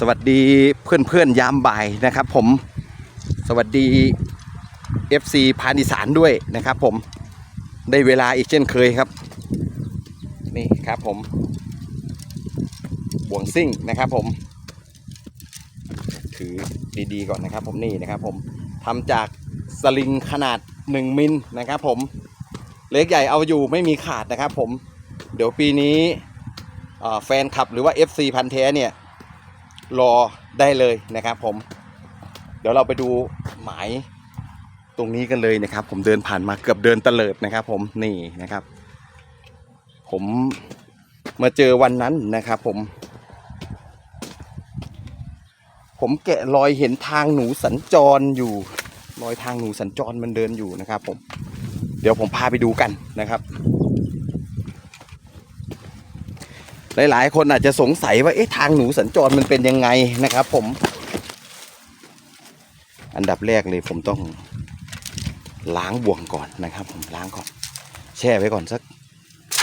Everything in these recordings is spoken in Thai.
สวัสดีเพื่อนเพื่อนยามบ่ายนะครับผมสวัสดี FC พานิสานด้วยนะครับผมได้เวลาอีกเช่นเคยครับ นี่ครับผมบ่วงซิ่งนะครับผม ถือดีๆก่อนนะครับผมนี่นะครับผมทำจากสลิงขนาด 1 มิลนะครับผมเล็กใหญ่เอาอยู่ไม่มีขาดนะครับผม เดี๋ยวปีนี้แฟนคลับหรือว่า FC พันธุ์แท้เนี่ย รอได้เลยนะครับผม เดี๋ยวเราไปดูหมายตรงนี้กันเลยนะครับ ผมเดินผ่านมาเกือบเดินเตลิดนะครับ ผมนี่นะครับ ผมมาเจอวันนั้นนะครับ ผม ผมแกะรอยเห็นทางหนูสัญจรอยู่ รอยทางหนูสัญจรมันเดินอยู่นะครับ ผม เดี๋ยวผมพาไปดูกันนะครับ หลายๆ คนอาจจะสงสัยว่าเอ๊ะทางหนูสัญจรมันเป็นยังไงนะครับผม อันดับแรกเลยผมต้องล้างบ่วงก่อนนะครับ ผมล้างก่อน แช่ไว้ก่อนสัก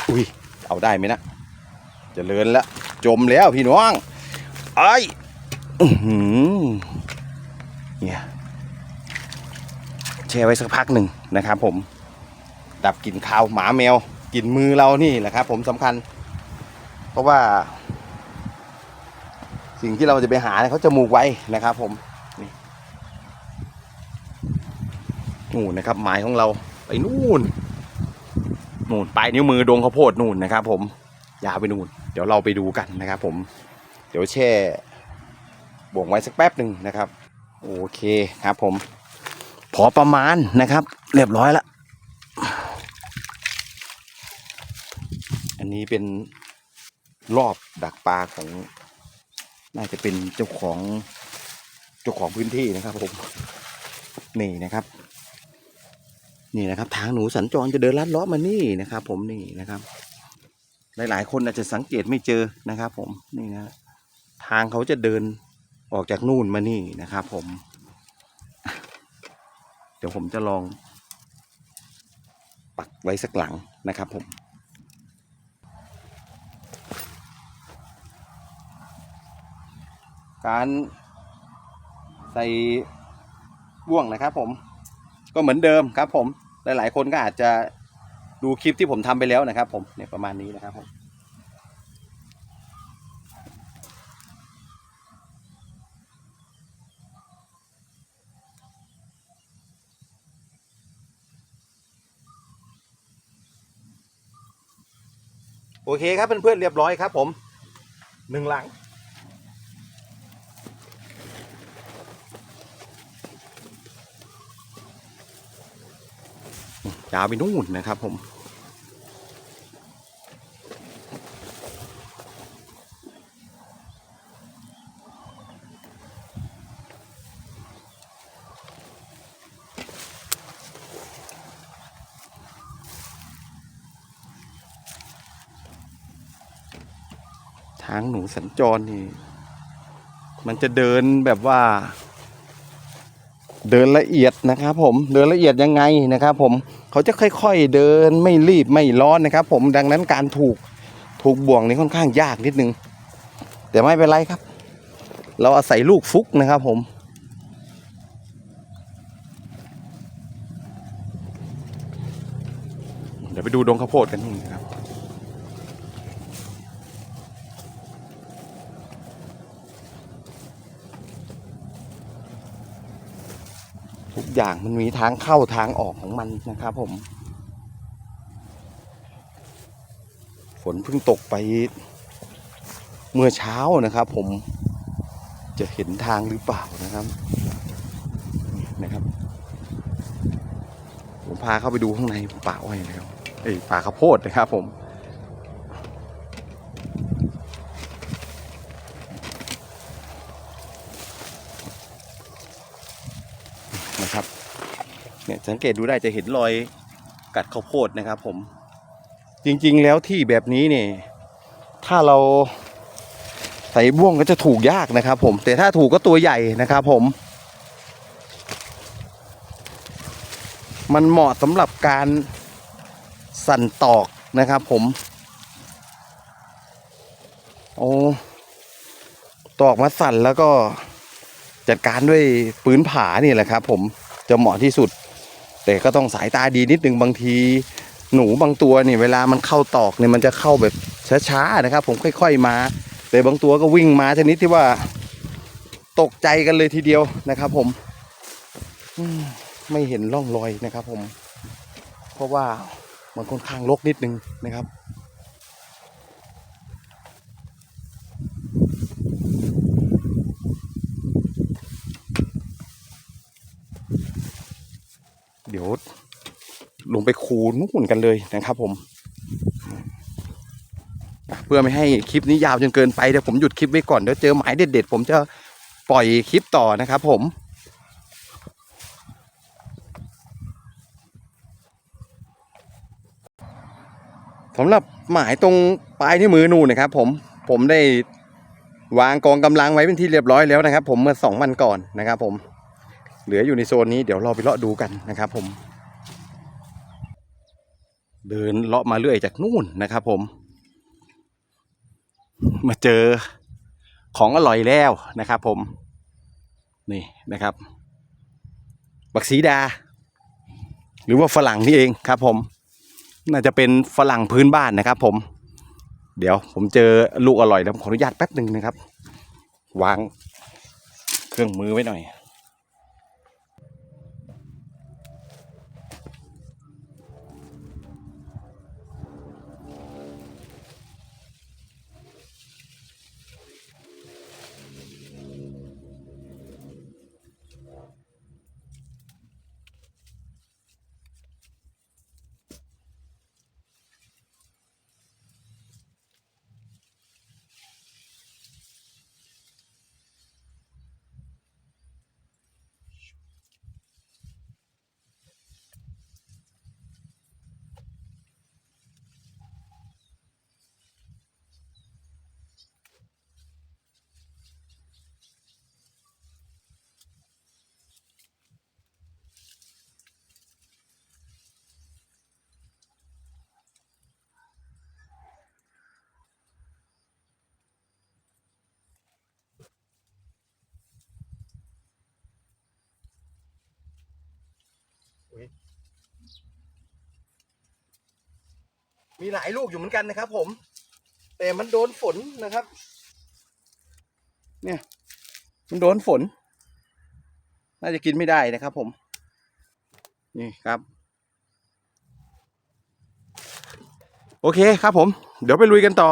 อุ้ยเอาได้ไหมนะจะเลินแล้วจมแล้วพี่น้องไอ้เนี่ยแช่ไว้สักพักหนึ่งนะครับ ผม ดับกลิ่นคาวหมาแมวกลิ่นมือเรานี่แหละครับ ผมสำคัญ เพราะว่า สิ่งที่เราจะไปหาเนี่ยเขาจะมูกไว้นะครับ ผมนี่นู่นนะครับ หมายของเราไปนู่นนู่นปลายนิ้วมือดวงข้าวโพดนู่นนะครับ ผมยาวไปนู่น เดี๋ยวเราไปดูกันนะครับ ผม เดี๋ยวแช่บ่วงไว้สักแป๊บหนึ่งนะครับ โอเคครับ ผม พอประมาณนะครับ เรียบร้อยแล้วอันนี้เป็น รอบดักปลาของ น่าจะเป็นเจ้าของเจ้าของพื้นที่นะครับผมนี่นะครับ นี่นะครับ ทางหนูสัญจรจะเดินลัดเลาะมานี่นะครับ ผมนี่นะครับ หลายๆ คนอาจจะสังเกตไม่เจอนะครับ ผมนี่นะทางเขาจะเดินออกจากนู่นมานี่นะครับ ผม เดี๋ยวผมจะลองปักไว้สักหลังนะครับผม การใส่บ่วงนะครับผม ก็เหมือนเดิมครับ ผมหลาย ๆ คนก็อาจจะดูคลิปที่ผมทำไปแล้วนะครับ ผมเนี่ยประมาณนี้นะครับผมโอเคครับเพื่อนๆเรียบร้อยครับ ผมหนึ่งหลัง ยาวไปนู่นนะครับผมทางหนูสัญจรนี่ มันจะเดินแบบว่า เดินละเอียดนะครับผมเดินละเอียดยังไงนะครับผมเขาจะค่อยๆเดินไม่รีบไม่ร้อนนะครับ ผมดังนั้นการถูกถูกบ่วงนี่ค่อนข้างยากนิดนึง แต่ไม่เป็นไรครับ เราอาศัยลูกฟุกนะครับผม เดี๋ยวไปดูดงข้าวโพดกันนี่นะครับ ทุกอย่างมันมีทางเข้าทางออกของมันนะครับผม ฝนเพิ่งตกไปเมื่อเช้านะครับ ผมจะเห็นทางหรือเปล่านะครับนะครับ ผมพาเข้าไปดูข้างในป่าอ้อยแล้วเอ้ยป่าข้าวโพดนะครับผม นะครับเนี่ยสังเกตดูได้จะเห็นรอยกัดข้าวโพดนะครับ ผม จริงๆแล้วที่แบบนี้เนี่ยถ้าเราใส่บ่วงก็จะถูกยากนะครับ ผม แต่ถ้าถูกก็ตัวใหญ่นะครับผม มันเหมาะสำหรับการสั่นตอกนะครับผม โอ้ตอกมาสั่นแล้วก็จัดการด้วยปืนผานี่แหละครับผม จะเหมาะที่สุด แต่ก็ต้องสายตาดีนิดนึงบางที หนูบางตัวนี่เวลามันเข้าตอกเนี่ยมันจะเข้าแบบช้าๆนะครับ ผมค่อย ๆมา แต่บางตัวก็วิ่งมาชนิดที่ว่า ตกใจกันเลยทีเดียวนะครับ ผมอืมไม่เห็นร่องรอยนะครับ ผม เพราะว่ามันค่อนข้างรกนิดนึงนะครับ ดี๋ยวลงไปคูนู่นกันเลยนะครับผม เพื่อไม่ให้คลิปนี้ยาวจนเกินไปเดี๋ยวผมหยุดคลิปไว้ก่อนเดี๋ยวเจอหมายเด็ดๆผมจะปล่อยคลิปต่อนะครับผมสำหรับหมายตรงปลายที่วมือนู่นนะครับ ผมผมได้วางกองกำลังไว้เป็นที่เรียบร้อยแล้วนะครับ ผมเมื่อสองวันก่อนนะครับ ผม เหลืออยู่ในโซนนี้เดี๋ยวเราไปเลาะดูกันนะครับ ผม เดินเลาะมาเรื่อยจากนู่นนะครับผม มาเจอของอร่อยแล้วนะครับ ผม นี่นะครับ บักสีดา หรือว่าฝรั่งนี่เองครับ ผม น่าจะเป็นฝรั่งพื้นบ้านนะครับ ผม เดี๋ยวผมเจอลูกอร่อยแล้วผมขออนุญาตแป๊บหนึ่งนะครับ วางเครื่องมือไว้หน่อย มีหลายลูกอยู่เหมือนกันนะครับ ผม แต่มันโดนฝนนะครับ เนี่ย มันโดนฝน น่าจะกินไม่ได้นะครับ ผม นี่ครับ โอเคครับผม เดี๋ยวไปลุยกันต่อ